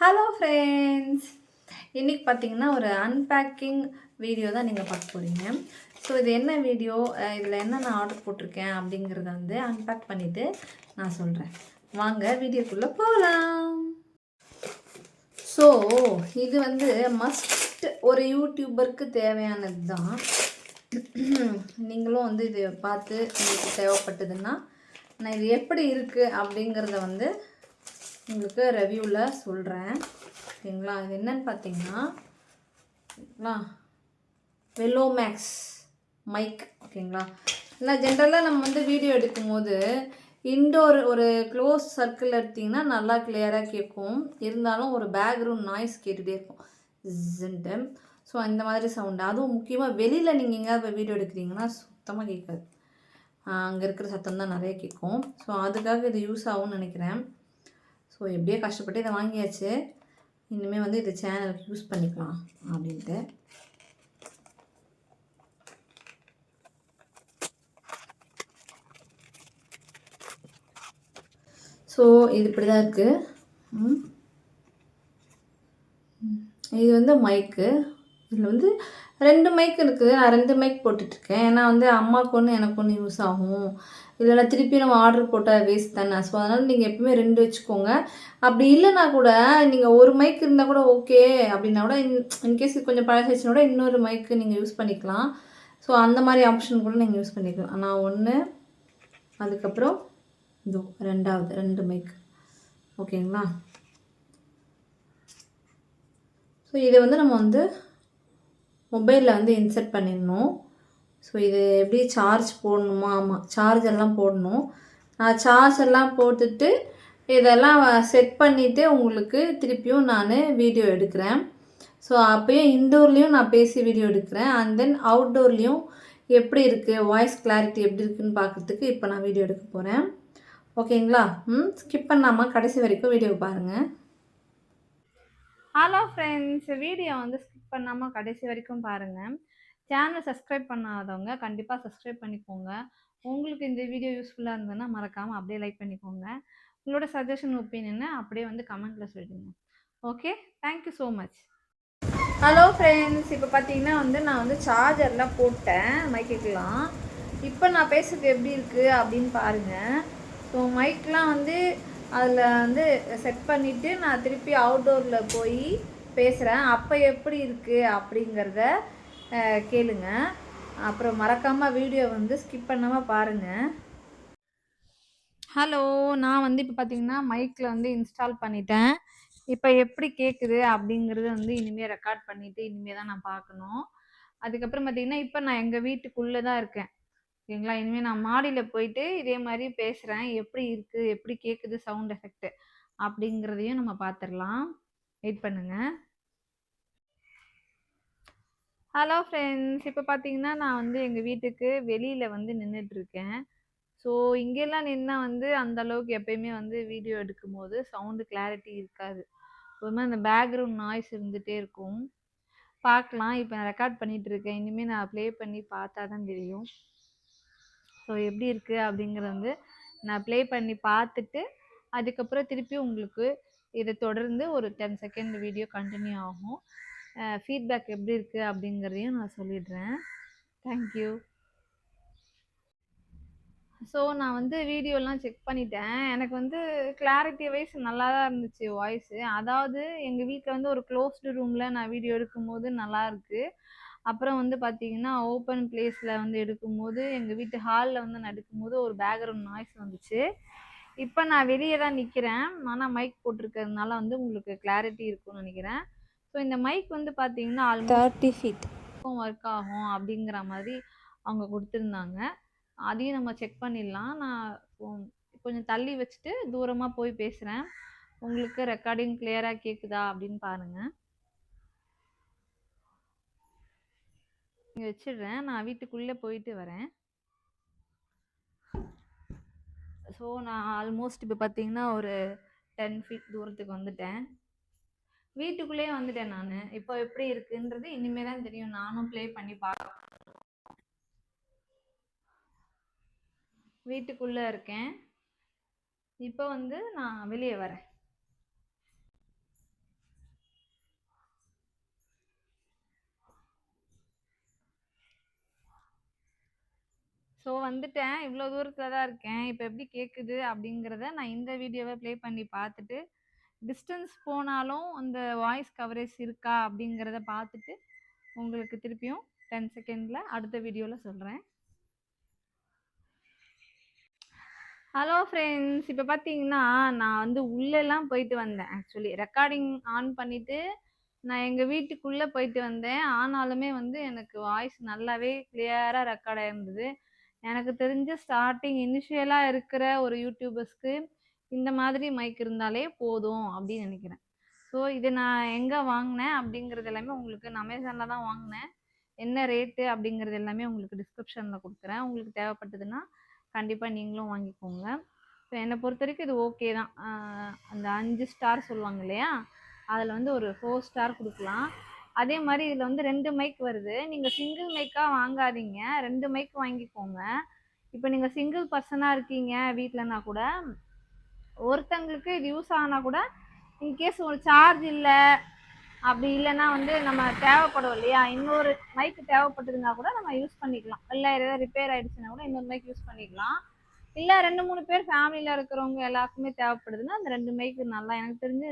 Hello friends இன்றைக்கி பார்த்தீங்கன்னா ஒரு அன்பேக்கிங் வீடியோ தான் நீங்கள் பார்க்க போகிறீங்க ஸோ இது என்ன வீடியோ இதில் என்ன நான் ஆர்டர் போட்டிருக்கேன் அப்படிங்கிறத வந்து அன்பேக் பண்ணிவிட்டு நான் சொல்கிறேன் வாங்க வீடியோக்குள்ளே போகலாம் ஸோ இது வந்து மஸ்ட் ஒரு யூடியூபருக்கு தேவையானது தான். நீங்களும் வந்து இது பார்த்து உங்களுக்கு தேவைப்பட்டதுன்னா நான் இது எப்படி இருக்குது அப்படிங்கிறத வந்து உங்களுக்கு ரெவ்யூவில் சொல்கிறேன் ஓகேங்களா இது என்னன்னு பார்த்தீங்கன்னா வெலோமேக்ஸ் வெல்லோ மேக்ஸ் மைக் ஓகேங்களா இல்லை ஜென்ரலாக நம்ம வந்து வீடியோ எடுக்கும்போது இன்டோர் ஒரு க்ளோஸ் சர்க்கிள் எடுத்திங்கன்னா நல்லா கிளியராக கேட்கும். இருந்தாலும் ஒரு பேக்ரவுண்ட் நாய்ஸ் கேட்டுகிட்டே இருக்கும். ஜின்ட்டு ஸோ இந்த மாதிரி சவுண்டு அதுவும் முக்கியமாக வெளியில் நீங்கள் எங்கேயாவது போய் வீடியோ எடுக்கிறீங்கன்னா சுத்தமாக கேட்காது. அங்கே இருக்கிற சத்தம் தான் நிறைய கேட்கும். ஸோ அதுக்காக இது யூஸ் ஆகும்னு நினைக்கிறேன். ஸோ எப்படியோ கஷ்டப்பட்டு இதை வாங்கியாச்சு. இனிமேல் வந்து இது சேனலுக்கு யூஸ் பண்ணிக்கலாம் அப்படின்ட்டு. ஸோ இது இப்படி தான் இருக்குது இது வந்து மைக்கு இதில் வந்து ரெண்டு மைக் இருக்குது நான் ரெண்டு மைக் போட்டுட்ருக்கேன். ஏன்னா வந்து அம்மாவுக்கு ஒன்று எனக்கு ஒன்று யூஸ் ஆகும். இல்லைனா திருப்பி நம்ம ஆர்டர் போட்டால் வேஸ்ட் தானே. ஸோ அதனால் நீங்கள் எப்பவுமே ரெண்டு வச்சுக்கோங்க. அப்படி இல்லைனா கூட நீங்கள் ஒரு மைக் இருந்தால் கூட ஓகே அப்படின்னா கூட இன் இன்கேஸ் கொஞ்சம் பழசாச்சுன்னா கூட இன்னொரு மைக்கு நீங்கள் யூஸ் பண்ணிக்கலாம். ஸோ அந்த மாதிரி ஆப்ஷன் கூட நீங்கள் யூஸ் பண்ணிக்கலாம். நான் ஒன்று அதுக்கப்புறம் இதோ ரெண்டாவது ரெண்டு மைக் ஓகேங்களா ஸோ இதை வந்து நம்ம வந்து மொபைலில் வந்து இன்சர்ட் பண்ணிடணும். ஸோ இது எப்படி சார்ஜ் போடணுமா? ஆமாம் சார்ஜ் எல்லாம் போடணும். நான் சார்ஜ் எல்லாம் போட்டுட்டு இதெல்லாம் செட் பண்ணிவிட்டு உங்களுக்கு திருப்பியும் நான் வீடியோ எடுக்கிறேன். ஸோ அப்போயும் இன்டோர்லேயும் நான் பேசி வீடியோ எடுக்கிறேன். அண்ட் தென் அவுட்டோர்லேயும் எப்படி இருக்குது வாய்ஸ் கிளாரிட்டி எப்படி இருக்குன்னு பார்க்குறதுக்கு இப்போ நான் வீடியோ எடுக்க போகிறேன் ஓகேங்களா ம் ஸ்கிப் பண்ணாமல் கடைசி வரைக்கும் வீடியோ பாருங்கள் ஹலோ ஃப்ரெண்ட்ஸ் வீடியோ வந்து ஸ்கிப் பண்ணாமல் கடைசி வரைக்கும் பாருங்கள் சேனல் சப்ஸ்கிரைப் பண்ணாதவங்க கண்டிப்பாக சப்ஸ்கிரைப் பண்ணிக்கோங்க. உங்களுக்கு இந்த வீடியோ யூஸ்ஃபுல்லாக இருந்ததுன்னா மறக்காமல் அப்படியே லைக் பண்ணிக்கோங்க. உங்களோட சஜஷன் ஒப்பீனியனை அப்படியே வந்து கமெண்ட்டில் சொல்லிடுங்க okay thank you so much hello friends இப்போ பார்த்தீங்கன்னா வந்து நான் வந்து சார்ஜர்லாம் போட்டேன். மைக்குக்கெலாம் இப்போ நான் பேசுறது எப்படி இருக்குது அப்படின்னு பாருங்கள் ஸோ மைக்லாம் வந்து அதில் வந்து செட் பண்ணிவிட்டு நான் திருப்பி அவுட்டோரில் போய் பேசுகிறேன் அப்போ எப்படி இருக்குது அப்படிங்கிறத கேளுங்க. அப்புறம் மறக்காமல் வீடியோ வந்து ஸ்கிப் பண்ணாமல் பாருங்கள் ஹலோ நான் வந்து இப்போ பார்த்தீங்கன்னா மைக்கில் வந்து இன்ஸ்டால் பண்ணிட்டேன். இப்போ எப்படி கேட்குது அப்படிங்கிறது வந்து இனிமேல் ரெக்கார்ட் பண்ணிவிட்டு இனிமேல் தான் நான் பார்க்கணும் அதுக்கப்புறம் பார்த்தீங்கன்னா இப்போ நான் எங்கள் வீட்டுக்குள்ளே தான் இருக்கேன். ஓகேங்களா இனிமேல் நான் மாடியில் போயிட்டு இதே மாதிரி பேசுகிறேன் எப்படி இருக்குது எப்படி கேட்குது சவுண்ட் எஃபெக்ட்டு அப்படிங்கிறதையும் நம்ம பார்த்துடலாம் வெயிட் பண்ணுங்கள் ஹலோ ஃப்ரெண்ட்ஸ் இப்போ பார்த்தீங்கன்னா நான் வந்து எங்கள் வீட்டுக்கு வெளியில் வந்து நின்றுட்டுருக்கேன் ஸோ இங்கெல்லாம் நின்னா வந்து அந்த அளவுக்கு எப்பயுமே வந்து வீடியோ எடுக்கும்போது சவுண்டு கிளாரிட்டி இருக்காது. ஒரு மாதிரி அந்த பேக்ரவுண்ட் நாய்ஸ் இருந்துகிட்டே இருக்கும். பார்க்கலாம் இப்போ நான் ரெக்கார்ட் பண்ணிகிட்டு இருக்கேன் இனிமேல் நான் ப்ளே பண்ணி பார்த்தா தான் தெரியும். ஸோ எப்படி இருக்குது அப்படிங்கிறது வந்து நான் ப்ளே பண்ணி பார்த்துட்டு அதுக்கப்புறம் திருப்பி உங்களுக்கு இதை தொடர்ந்து ஒரு டென் செகண்ட் வீடியோ கண்டினியூ ஆகும். ஃபீட்பேக் எப்படி இருக்குது அப்படிங்கிறதையும் நான் சொல்லிடுறேன். தேங்க்யூ ஸோ நான் வந்து வீடியோலாம் செக் பண்ணிட்டேன். எனக்கு வந்து கிளாரிட்டி வைஸ் நல்லா தான் இருந்துச்சு வாய்ஸு அதாவது எங்கள் வீட்டில் வந்து ஒரு க்ளோஸ்டு ரூமில் நான் வீடியோ எடுக்கும்போது நல்லா இருக்கு. அப்புறம் வந்து பார்த்தீங்கன்னா ஓப்பன் பிளேஸில் வந்து எடுக்கும்போது எங்கள் வீட்டு ஹாலில் வந்து நான் எடுக்கும்போது ஒரு பேக்ரவுண்ட் நாய்ஸ் வந்துச்சு. இப்போ நான் வெளியே தான் நிற்கிறேன் ஆனால் மைக் போட்டிருக்கிறதுனால வந்து உங்களுக்கு கிளாரிட்டி இருக்கும்னு நினைக்கிறேன். ஸோ இந்த மைக் வந்து பார்த்தீங்கன்னா ஆல்மோஸ்ட் தேர்ட்டி ஃபீட் ஒர்க் ஆகும் அப்படிங்கிற மாதிரி அவங்க கொடுத்துருந்தாங்க. அதையும் நம்ம செக் பண்ணிடலாம். நான் கொஞ்சம் தள்ளி வச்சுட்டு தூரமாக போய் பேசுகிறேன் உங்களுக்கு ரெக்கார்டிங் கிளியராக கேட்குதா அப்படின்னு பாருங்கள் வச்சிடுறேன். நான் வீட்டுக்குள்ளே போயிட்டு வரேன். ஸோ நான் ஆல்மோஸ்ட் இப்போ பார்த்தீங்கன்னா ஒரு டென் ஃபீட் தூரத்துக்கு வந்துட்டேன். வீட்டுக்குள்ளேயே வந்துட்டேன் நான். இப்போ எப்படி இருக்குன்றது இனிமே தான் தெரியும். நானும் ப்ளே பண்ணி பார்க்கணும் வீட்டுக்குள்ளே இருக்கேன். இப்போ வந்து நான் வெளியே வரேன். ஸோ வந்துட்டேன். இவ்வளோ தூரத்தில் தான் இருக்கேன். இப்போ எப்படி கேட்குது அப்படிங்கிறத நான் இந்த வீடியோவை ப்ளே பண்ணி பார்த்துட்டு டிஸ்டன்ஸ் போனாலும் அந்த வாய்ஸ் கவரேஜ் இருக்கா அப்படிங்கிறத பார்த்துட்டு உங்களுக்கு திருப்பியும் டென் செகண்டில் அடுத்த வீடியோவில் சொல்கிறேன் ஹலோ ஃப்ரெண்ட்ஸ் இப்போ பார்த்தீங்கன்னா நான் வந்து உள்ளெல்லாம் போயிட்டு வந்தேன். ஆக்சுவலி ரெக்கார்டிங் ஆன் பண்ணிவிட்டு நான் எங்கள் வீட்டுக்குள்ளே போயிட்டு வந்தேன். ஆனாலுமே வந்து எனக்கு வாய்ஸ் நல்லாவே கிளியராக ரெக்கார்ட் இருந்தது எனக்கு தெரிஞ்ச ஸ்டார்டிங் இனிஷியலாக இருக்கிற ஒரு யூடியூபர்ஸ்க்கு இந்த மாதிரி மைக் இருந்தாலே போதும் அப்படின்னு நினைக்கிறேன். ஸோ இது நான் எங்கே வாங்கினேன் அப்படிங்கிறது எல்லாமே உங்களுக்கு நான் அமேசானில் தான் வாங்கினேன். என்ன ரேட்டு அப்படிங்கிறது எல்லாமே உங்களுக்கு டிஸ்கிரிப்ஷனில் கொடுக்குறேன். உங்களுக்கு தேவைப்பட்டதுன்னா கண்டிப்பாக நீங்களும் வாங்கிக்கோங்க. ஸோ என்னை பொறுத்த வரைக்கும் இது ஓகே தான். அந்த அஞ்சு ஸ்டார் சொல்லுவாங்க இல்லையா? அதில் வந்து ஒரு ஃபோர் ஸ்டார் கொடுக்கலாம். அதே மாதிரி இதில் வந்து ரெண்டு மைக் வருது. நீங்கள் சிங்கிள் மைக்காக வாங்காதீங்க. ரெண்டு மைக் வாங்கிக்கோங்க. இப்போ நீங்கள் சிங்கிள் பர்சனாக இருக்கீங்க வீட்டிலனா கூட ஒருத்தங்களுக்கு இது யூஸ் ஆனால் கூட இன்கேஸ் ஒரு சார்ஜ் இல்லை அப்படி இல்லைன்னா வந்து நம்ம தேவைப்படும் இல்லையா? இன்னொரு மைக் தேவைப்பட்டதுன்னா கூட நம்ம யூஸ் பண்ணிக்கலாம். இல்லை ஏதாவது ரிப்பேர் ஆயிடுச்சுன்னா கூட இன்னொரு மைக் யூஸ் பண்ணிக்கலாம். இல்லை ரெண்டு மூணு பேர் ஃபேமிலியில் இருக்கிறவங்க எல்லாருக்குமே தேவைப்படுதுன்னா அந்த ரெண்டு மைக்கு நல்லா எனக்கு தெரிஞ்சு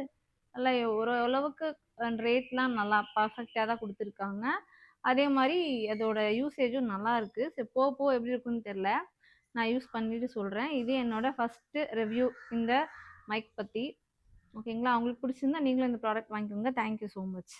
நல்லா ஒரு அளவுக்கு ரேட்லாம் நல்லா பர்ஃபெக்டாக தான் கொடுத்துருக்காங்க. அதே மாதிரி அதோட யூசேஜும் நல்லா இருக்குது சரி போக போக எப்படி இருக்குன்னு தெரில நான் யூஸ் பண்ணிட்டு சொல்கிறேன் இது என்னோட ஃபஸ்ட்டு ரிவ்யூ இந்த மைக் பற்றி ஓகேங்களா உங்களுக்கு பிடிச்சிருந்தா நீங்களும் இந்த ப்ராடக்ட் வாங்கிக்கோங்க. Thank you so much